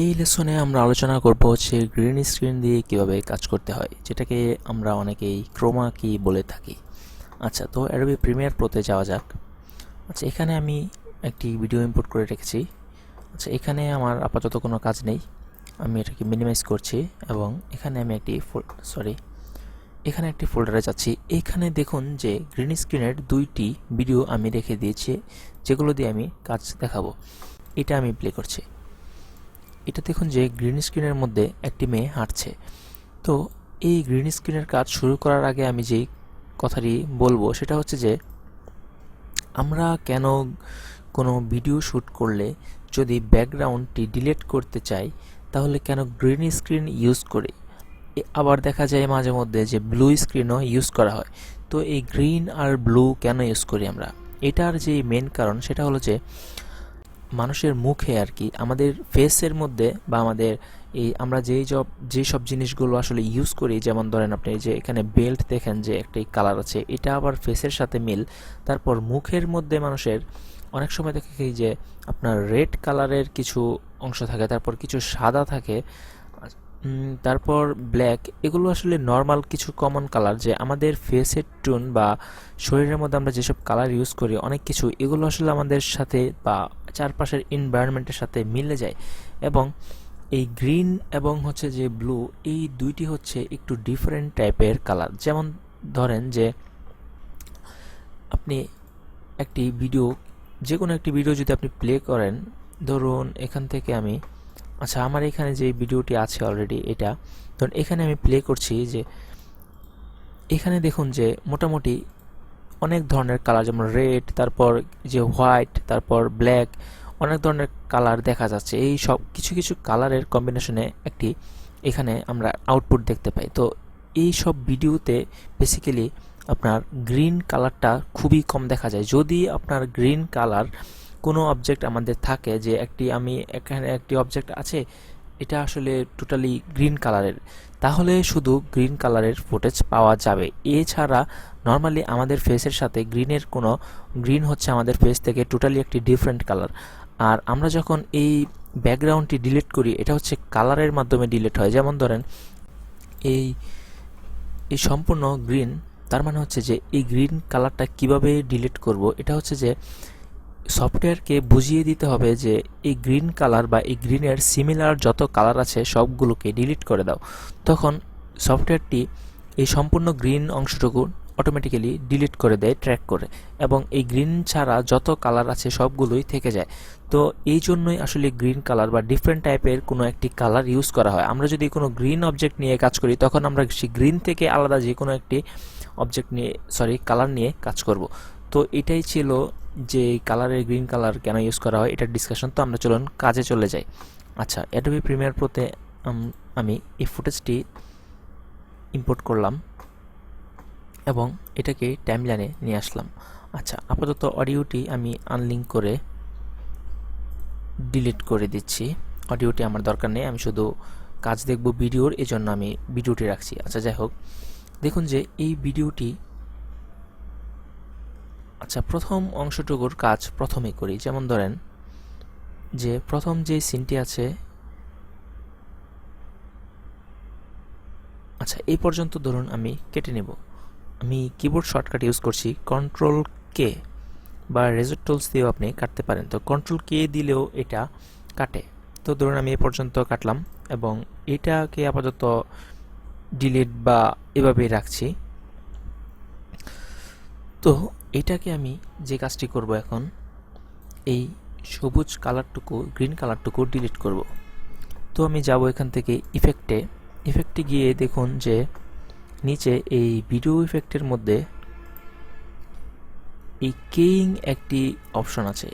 এই লেসনে আমরা আলোচনা করব হচ্ছে গ্রিন স্ক্রিন দিয়ে কীভাবে কাজ করতে হয়, যেটাকে আমরা অনেকেই ক্রোমা কি বলে থাকি। আচ্ছা তো অ্যাডোবি প্রিমিয়ার প্রোতে যাওয়া যাক। আচ্ছা এখানে আমি একটি ভিডিও ইম্পোর্ট করে রেখেছি। আচ্ছা এখানে আমার আপাতত কোনো কাজ নেই। আমি এটাকে মিনিমাইজ করছি এবং এখানে আমি একটি সরি, এখানে একটি ফোল্ডারে যাচ্ছি। এখানে দেখুন যে গ্রিন স্ক্রিনের দুইটি ভিডিও আমি রেখে দিয়েছি, যেগুলো দিয়ে আমি কাজ দেখাবো। এটা আমি প্লে করছি। এটা দেখুন যে গ্রিন স্ক্রিনের মধ্যে একটি মেয়ে হাঁটছে। তো এই গ্রিন স্ক্রিনের কাজ শুরু করার আগে আমি যেই কথাটি বলব, সেটা হচ্ছে যে আমরা কেন কোনো ভিডিও শ্যুট করলে যদি ব্যাকগ্রাউন্ডটি ডিলিট করতে চাই, তাহলে কেন গ্রিন স্ক্রিন ইউজ করি? আবার দেখা যায় মাঝে মধ্যে যে ব্লু স্ক্রিনও ইউজ করা হয়। তো এই গ্রিন আর ব্লু কেন ইউজ করি আমরা? এটার যে মেন কারণ, সেটা হলো যে মানুষের মুখে আর কি, আমাদের ফেসের মধ্যে বা আমাদের এই আমরা যেই জব যেই সব জিনিসগুলো আসলে ইউজ করি, যেমন ধরেন আপনি যে এখানে বেল্ট দেখেন যে একটাই কালার আছে, এটা আবার ফেসের সাথে মিল। তারপর মুখের মধ্যে মানুষের অনেক সময় দেখে যে আপনার রেড কালারের কিছু অংশ থাকে, তারপর কিছু সাদা থাকে তারপর ব্ল্যাক এগুলো আসলে নর্মাল কিছু কমন কালার যে আমাদের ফেসের টোন বা শরীরের মধ্যে আমরা যেসব কালার ইউজ করি, অনেক কিছু, এগুলো আসলে আমাদের সাথে বা চারপাশের এনভায়রনমেন্টের সাথে মিলে যায়। এবং এই গ্রিন এবং হচ্ছে যে ব্লু এই দুইটি হচ্ছে একটু ডিফারেন্ট টাইপের কালার যেমন ধরেন যে আপনি একটি ভিডিও যে কোনো একটি ভিডিও যদি আপনি প্লে করেন, ধরুন এখান থেকে আমি আচ্ছা আমার এখানে যে ভিডিওটি আছে অলরেডি এটা, ধরুন এখানে আমি প্লে করছি যে, এখানে দেখুন যে মোটামুটি অনেক ধরনের কালার যেমন রেড তারপর যে হোয়াইট তারপর ব্ল্যাক অনেক ধরনের কালার দেখা যাচ্ছে। এই সব কিছু কিছু কালারের কম্বিনেশনে একটি এখানে আমরা আউটপুট দেখতে পাই। তো এই সব ভিডিওতে বেসিক্যালি আপনার গ্রিন কালারটা খুবই কম দেখা যায়। যদি আপনার গ্রিন কালার কোনো অবজেক্ট আমাদের থাকে যে একটি আমি এখানে একটি অবজেক্ট আছে, এটা আসলে টোটালি গ্রিন কালারের তাহলে শুধু গ্রিন কালারের ফুটেজ পাওয়া যাবে। এছাড়া নর্মালি আমাদের ফেসের সাথে গ্রিনের কোনো গ্রিন হচ্ছে আমাদের ফেস থেকে টোটালি একটি ডিফারেন্ট কালার আর আমরা যখন এই ব্যাকগ্রাউন্ডটি ডিলিট করি, এটা হচ্ছে কালারের মাধ্যমে ডিলিট হয়। যেমন ধরেন, এই এই সম্পূর্ণ গ্রিন তার মানে হচ্ছে যে এই গ্রিন কালারটা কীভাবে ডিলিট করব? এটা হচ্ছে যে সফটওয়্যারকে বুঝিয়ে দিতে হবে যে এই গ্রিন কালার বা এই গ্রিনের সিমিলার যত কালার আছে সবগুলোকে ডিলিট করে দাও। তখন সফটওয়্যারটি এই সম্পূর্ণ গ্রিন অংশটুকু অটোমেটিক্যালি ডিলিট করে দেয় ট্র্যাক করে এবং এই গ্রিন ছাড়া যত কালার আছে সবগুলোই থেকে যায়। তো এই জন্যই আসলে গ্রিন কালার বা ডিফারেন্ট টাইপের কোনো একটি কালার ইউজ করা হয়। আমরা যদি কোনো গ্রিন অবজেক্ট নিয়ে কাজ করি, তখন আমরা সেই গ্রিন থেকে আলাদা যে কোনো একটি অবজেক্ট নিয়ে সরি কালার নিয়ে কাজ করব। তো এটাই ছিল যে কালারের গ্রিন কালার কেন ইউজ করা হয়, এটার ডিসকাশন তো আমরা চলুন কাজে চলে যাই। আচ্ছা অ্যাডোবি প্রিমিয়ার প্রোতে আমি এই ফুটেজটি ইম্পোর্ট করলাম এবং এটাকে টাইমলাইনে নিয়ে আসলাম। আচ্ছা আপাতত অডিওটি আমি আনলিঙ্ক করে ডিলিট করে দিচ্ছি। অডিওটি আমার দরকার নেই, আমি শুধু কাজ দেখব ভিডিওর এই জন্য আমি ভিডিওটি রাখছি। আচ্ছা যাই হোক। দেখুন যে এই ভিডিওটি আচ্ছা প্রথম অংশটুকুর কাজ প্রথমেই করি। যেমন ধরেন যে প্রথম যে সিনটি আছে আচ্ছা এই পর্যন্ত ধরুন আমি কেটে নেব। আমি কিবোর্ড শর্টকাট ইউজ করছি কন্ট্রোল কে বা রেজর টুলস দিয়েও আপনি কাটতে পারেন। তো কন্ট্রোল কে দিলেও এটা কাটে। তো ধরুন আমি এ পর্যন্ত কাটলাম এবং এটাকে আপাতত ডিলিট বা এভাবেই রাখছি। তো এটাকে আমি যে কাজটি করব এখন, এই সবুজ কালারটুকু, গ্রিন কালারটুকু ডিলিট করব। তো আমি যাব এখান থেকে ইফেক্টে ইফেক্টে গিয়ে দেখুন যে নিচে এই ভিডিও ইফেক্টের মধ্যে এই কেইং একটি অপশন আছে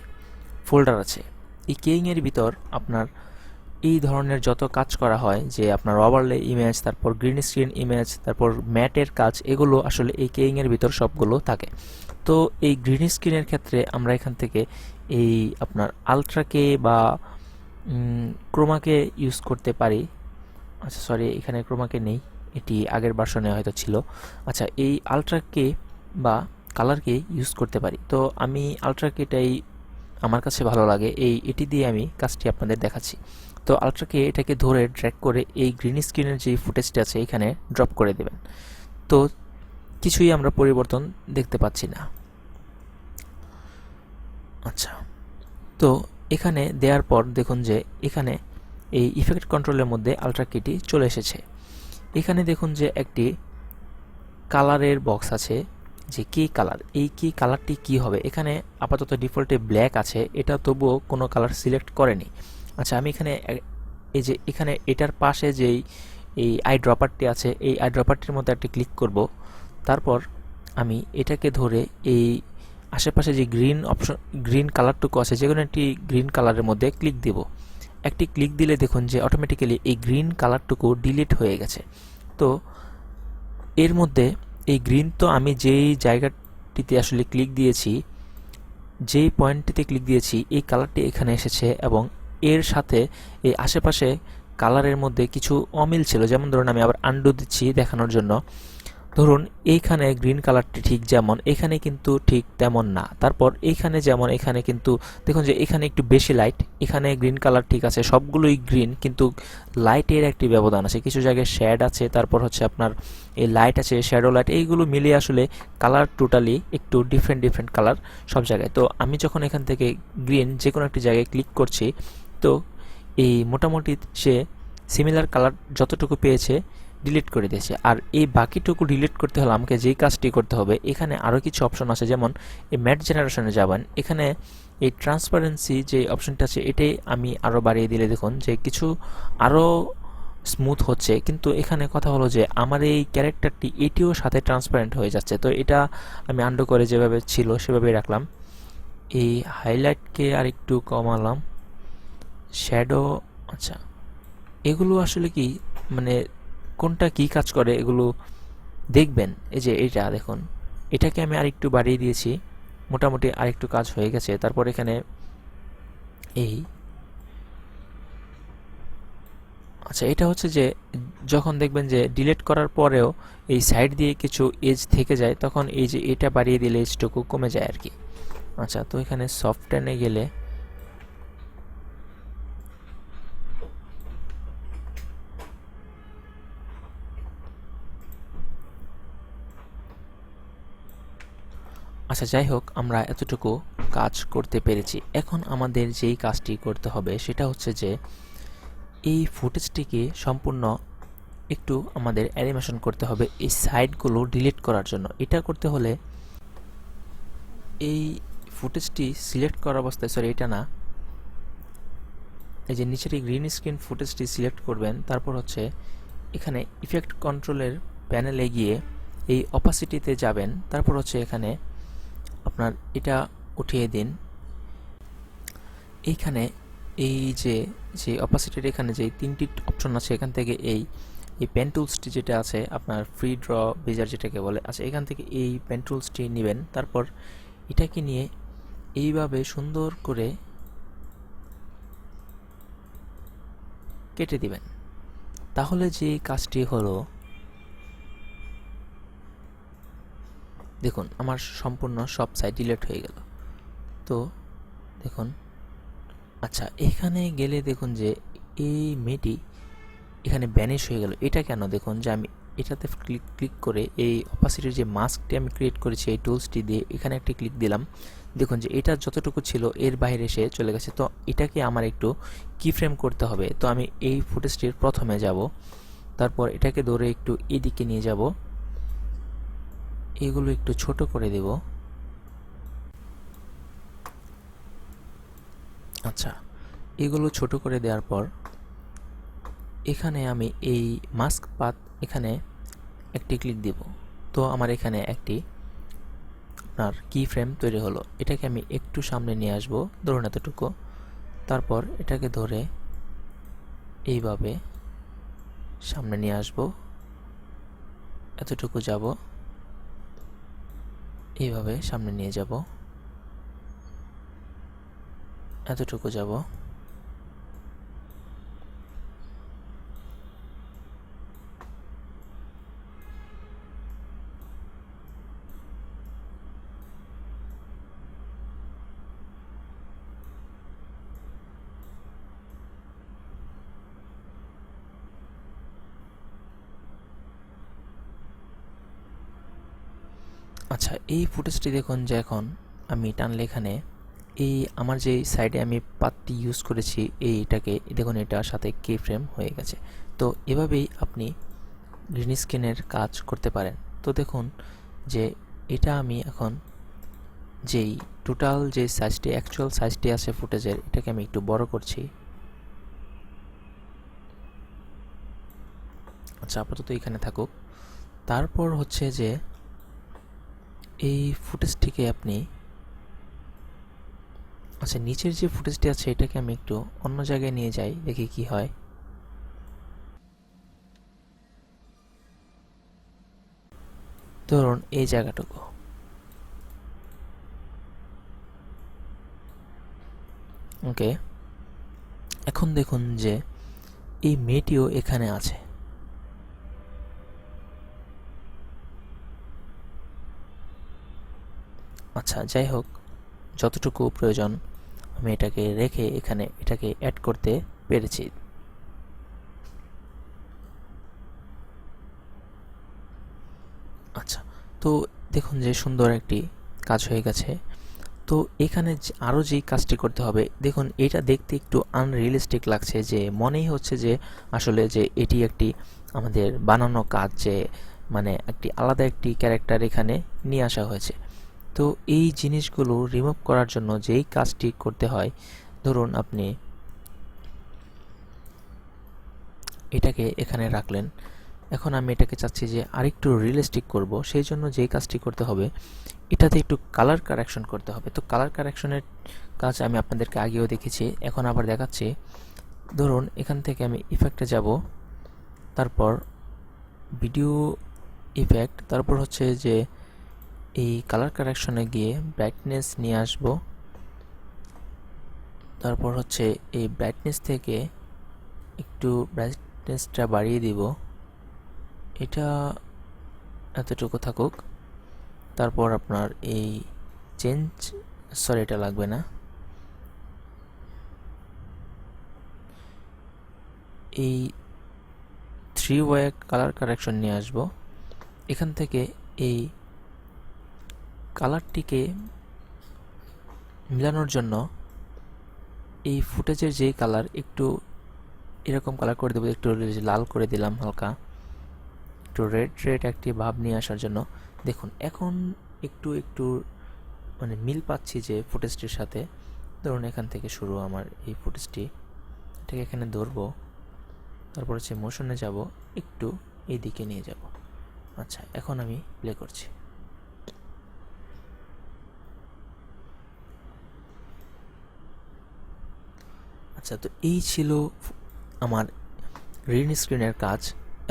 ফোল্ডার আছে। এই কেইং এর ভিতর আপনার এই ধরনের যত কাজ করা হয়, যে আপনার ওভারলে ইমেজ তারপর গ্রিন স্ক্রিন ইমেজ তারপর ম্যাটের কাজ, এগুলো আসলে এই কেইং এর ভিতর সবগুলো থাকে। তো এই গ্রিন স্ক্রিনের ক্ষেত্রে আমরা এখান থেকে এই আপনার আলট্রাকে বা ক্রোমাকে ইউজ করতে পারি। আচ্ছা সরি এখানে ক্রোমাকে নেই, এটি আগের ভার্সনে হয়তো ছিল। আচ্ছা এই আলট্রাকে বা কালারকে ইউজ করতে পারি। তো আমি আলট্রাকেটাই আমার কাছে ভালো লাগে। এই, এটি দিয়ে আমি কাজটি আপনাদের দেখাচ্ছি। তো আলট্রাকে এটাকে ধরে ড্র্যাগ করে এই গ্রিন স্ক্রিনের যে ফুটেজটি আছে এখানে ড্রপ করে দেবেন। তো কিছুই আমরা পরিবর্তন দেখতে পাচ্ছি না। আচ্ছা তো এখানে দেওয়ার পর দেখুন যে এখানে এই ইফেক্ট কন্ট্রোলের মধ্যে আলট্রা কিটি চলে এসেছে। এখানে দেখুন যে একটি কালারের বক্স আছে, যে কি কালার এই কি কালারটি কি হবে? এখানে আপাতত ডিফল্টে ব্ল্যাক আছে, এটা তবুও কোনো কালার সিলেক্ট করেনি। আচ্ছা আমি এখানে এই যে এখানে এটার পাশে যেই এই আই ড্রপারটি আছে, এই আই ড্রপারটির মধ্যে একটি ক্লিক করব। তারপর আমি এটাকে ধরে এই আশেপাশে যে গ্রিন অপশন গ্রিন কালারটুকু আছে, যে কোনো একটি গ্রিন কালারের মধ্যে ক্লিক দেব। একটি ক্লিক দিলে দেখুন যে অটোমেটিক্যালি এই গ্রিন কালারটুকু ডিলিট হয়ে গেছে। তো এর মধ্যে এই গ্রিন তো আমি যেই জায়গাটিতে আসলে ক্লিক দিয়েছি, যেই পয়েন্টটিতে ক্লিক দিয়েছি, এই কালারটি এখানে এসেছে এবং এর সাথে এই আশেপাশে কালারের মধ্যে কিছু অমিল ছিল। যেমন ধরুন, আমি আবার আন্ডু দিচ্ছি দেখানোর জন্য। ধরুন, এইখানে গ্রিন কালারটি ঠিক যেমন, এখানে কিন্তু ঠিক তেমন না। তারপর এইখানে যেমন, এখানে কিন্তু, দেখুন যে এখানে একটু বেশি লাইট এখানে গ্রিন কালার ঠিক আছে, সবগুলোই গ্রিন, কিন্তু লাইটের একটি ব্যবধান আছে। কিছু জায়গায় শ্যাড আছে, তারপর হচ্ছে আপনার এই লাইট আছে শ্যাডো লাইট এইগুলো মিলিয়ে আসলে কালার টোটালি একটু ডিফারেন্ট ডিফারেন্ট কালার সব জায়গায়। তো আমি যখন এখান থেকে গ্রিন যে কোনো একটি জায়গায় ক্লিক করছি তো এই মোটামুটি সে সিমিলার কালার যতটুকু পেয়েছে ডিলিট করে দিয়েছে। আর এই বাকিটুকু ডিলিট করতে হলে আমাকে যেই কাজটি করতে হবে, এখানে আরও কিছু অপশন আছে, যেমন এই ম্যাট জেনারেশনে যাবেন। এখানে এই ট্রান্সপারেন্সি যে অপশনটা আছে, এটাই আমি আরও বাড়িয়ে দিলে দেখুন যে কিছু আরও স্মুথ হচ্ছে। কিন্তু এখানে কথা হলো যে আমার এই ক্যারেক্টারটি এটিও সাথে ট্রান্সপারেন্ট হয়ে যাচ্ছে। তো এটা আমি আন্ডো করে যেভাবে ছিল সেভাবেই রাখলাম। এই হাইলাইটকে আরেকটু কমালাম। শ্যাডো আচ্ছা। এগুলো আসলে কি মানে কোনটা কি কাজ করে এগুলো দেখবেন? এই যে এটা দেখুন। এটাকে আমি আরেকটু বাড়িয়ে দিয়েছি। মোটামুটি আরেকটু কাজ হয়ে গেছে। তারপর এখানে এই আচ্ছা এটা হচ্ছে যে যখন দেখবেন যে ডিলেট করার পরেও এই সাইড দিয়ে কিছু এজ থেকে যায়, তখন এই যে এটা বাড়িয়ে দিলে এজটুকু কমে যায় আর কি। আচ্ছা তো এখানে সফটটেনে গেলে আচ্ছা যাই হোক আমরা এতটুকু কাজ করতে পেরেছি। এখন আমাদের যেই কাজটি করতে হবে সেটা হচ্ছে যে, এই ফুটেজটিকে সম্পূর্ণ একটু আমাদের অ্যানিমেশন করতে হবে এই সাইডগুলো ডিলিট করার জন্য। এটা করতে হলে এই ফুটেজটি সিলেক্ট করা অবস্থায়, সরি, এটা না, এই যে নিচের এই গ্রিন স্ক্রিন ফুটেজটি সিলেক্ট করবেন। তারপর হচ্ছে এখানে ইফেক্ট কন্ট্রোলের প্যানেলে গিয়ে এই অপাসিটিতে যাবেন। তারপর হচ্ছে এখানে আপনার এটা উঠিয়ে দিন। এইখানে এই যে যে অপাসিটির এখানে যে তিনটি অপশন আছে, এখান থেকে এই এই পেন টুলসটি যেটা আছে, আপনার ফ্রি ড্র বেজার যেটাকে বলে আচ্ছা এখান থেকে এই পেন টুলসটি নেবেন। তারপর এটাকে নিয়ে এইভাবে সুন্দর করে কেটে দিবেন। তাহলে যে কাজটি হলো দেখুন, আমার সম্পূর্ণ সব সাইট ডিলেট হয়ে গেল। তো, দেখুন আচ্ছা এখানে গেলে দেখুন যে এই মেয়েটি এখানে ব্যানিশ হয়ে গেল। এটা কেন? দেখুন যে আমি এটাতে ক্লিক ক্লিক করে এই অপাসিটির যে মাস্কটি আমি ক্রিয়েট করেছি, এই টুলসটি দিয়ে এখানে একটি ক্লিক দিলাম। দেখুন যে এটা যতটুকু ছিল, এর বাইরে এসে চলে গেছে। তো, এটাকে আমার একটু কি ফ্রেম করতে হবে। তো, আমি এই ফুটেজটির প্রথমে যাব, তারপর এটাকে ধরে একটু এদিকে নিয়ে যাব। এগুলো একটু ছোট করে দেব। আচ্ছা এগুলো ছোট করে দেওয়ার পর এখানে আমি এই মাস্ক পাত এখানে একটি ক্লিক দেব। তো আমার এখানে একটি আপনার কি ফ্রেম তৈরি হলো। এটাকে আমি একটু সামনে নিয়ে আসব, ধরুন এতটুকু। তারপর এটাকে ধরে এইভাবে সামনে নিয়ে আসব। এতটুকু যাব। এইভাবে সামনে নিয়ে যাব। এতটুকু যাব। আচ্ছা এই ফুটেজটি দেখুন যে এখন আমি টানলে এখানে এই আমার যে সাইডে আমি পাতটি ইউজ করেছি, এইটাকে, দেখুন এটার সাথে কে ফ্রেম হয়ে গেছে। তো এভাবেই আপনি গ্রিন স্ক্রিনের কাজ করতে পারেন। তো দেখুন যে এটা আমি এখন যেই টোটাল যে সাইজটি অ্যাকচুয়াল সাইজটি আছে ফুটেজের এটাকে আমি একটু বড় করছি। আচ্ছা আপাতত এখানে থাকুক। তারপর হচ্ছে যে এই ফুটেজটিকে আপনি আচ্ছা নিচের যে ফুটেজটি আছে, এটাকে আমি একটু অন্য জায়গায় নিয়ে যাই, দেখি কি হয়। ধরুন এই জায়গাটুকু। ওকে। এখন দেখুন যে এই মেয়েটিও এখানে আছে। আচ্ছা যাই হোক, যতটুকু প্রয়োজন, আমি এটাকে রেখে এখানে এটাকে অ্যাড করতে পেরেছি। আচ্ছা তো দেখুন যে সুন্দর একটি কাজ হয়ে গেছে। তো এখানে আরও যেই কাজটি করতে হবে, দেখুন এটা দেখতে একটু আনরিয়েলিস্টিক লাগছে যে, মনেই হচ্ছে যে আসলে যে এটি একটি আমাদের বানানো কাজ যে মানে একটি আলাদা একটি ক্যারেক্টার এখানে নিয়ে আসা হয়েছে। তো এই জিনিসগুলো রিমুভ করার জন্য যেই কাজটি করতে হয়, ধরুন আপনি এটাকে এখানে রাখলেন। এখন আমি এটাকে চাচ্ছি যে আরেকটু রিয়েলিস্টিক করব, সেই জন্য যেই কাজটি করতে হবে, এটাতে একটু কালার কারেকশন করতে হবে। তো কালার কারেকশনের কাজ আমি আপনাদেরকে আগেও দেখেছি, এখন আবার দেখাচ্ছি। ধরুন এখান থেকে আমি ইফেক্টে যাব, তারপর ভিডিও ইফেক্ট তারপর হচ্ছে যে এই কালার কারেকশনে গিয়ে ব্রাইটনেস নিয়ে আসব। তারপর হচ্ছে এই ব্রাইটনেস থেকে একটু ব্রাইটনেসটা বাড়িয়ে দিব। এটা এতটুকু থাকুক। তারপর আপনার এই চেঞ্জ সরি এটা লাগবে না। এই থ্রি ওয়ে কালার কারেকশন নিয়ে আসব। এখান থেকে এই কালারটিকে মিলানোর জন্য এই ফুটেজের যেই কালার, একটু এরকম কালার করে দেবো, একটু লাল করে দিলাম হালকা। একটু রেড রেড একটি ভাব নিয়ে আসার জন্য। দেখুন, এখন একটু একটু মানে মিল পাচ্ছি যে ফুটেজটির সাথে। ধরুন, এখান থেকে শুরু আমার এই ফুটেজটি। এটাকে এখানে ধরবো। তারপর হচ্ছে মোশনে যাব। একটু এই দিকে নিয়ে যাব। আচ্ছা এখন আমি প্লে করছি। আচ্ছা তো এই ছিল আমার গ্রিন স্ক্রিনের কাজ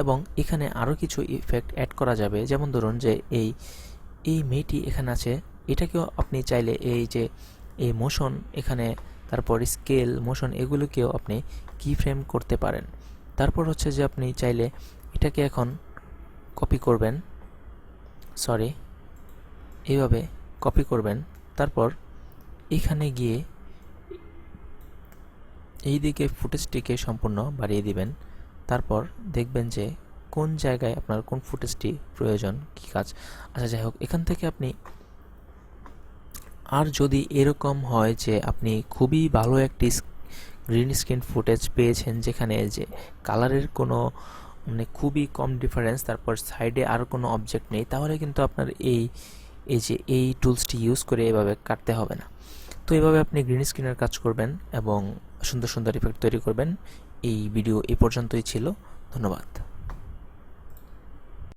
এবং এখানে আরও কিছু ইফেক্ট অ্যাড করা যাবে। যেমন ধরুন যে এই এই মেয়েটি এখানে আছে, এটাকেও আপনি চাইলে এই যে, এই মোশন এখানে, তারপর স্কেল মোশন এগুলোকেও আপনি কি ফ্রেম করতে পারেন। তারপর হচ্ছে যে আপনি চাইলে এটাকে এখন কপি করবেন। সরি এইভাবে কপি করবেন। তারপর এখানে গিয়ে এই দিকে ফুটেজটিকে সম্পূর্ণ বাড়িয়ে দিবেন। তারপর দেখবেন যে কোন জায়গায় আপনার কোন ফুটেজটি প্রয়োজন, কি কাজ। আচ্ছা যাই হোক, এখান থেকে আপনি আর যদি এরকম হয় যে আপনি খুবই ভালো একটি গ্রিন স্ক্রিন ফুটেজ পেয়েছেন যেখানে যে কালারের কোনো মানে খুবই কম ডিফারেন্স, তারপর সাইডে আর কোনো অবজেক্ট নেই, তাহলে কিন্তু আপনার এই এই যে এই টুলসটি ইউজ করে এভাবে কাটতে হবে না। তো এভাবে আপনি গ্রিন স্ক্রিনের কাজ করবেন এবং সুন্দর সুন্দর ইফেক্ট তৈরি করবেন। এই ভিডিও এ পর্যন্তই ছিল। ধন্যবাদ।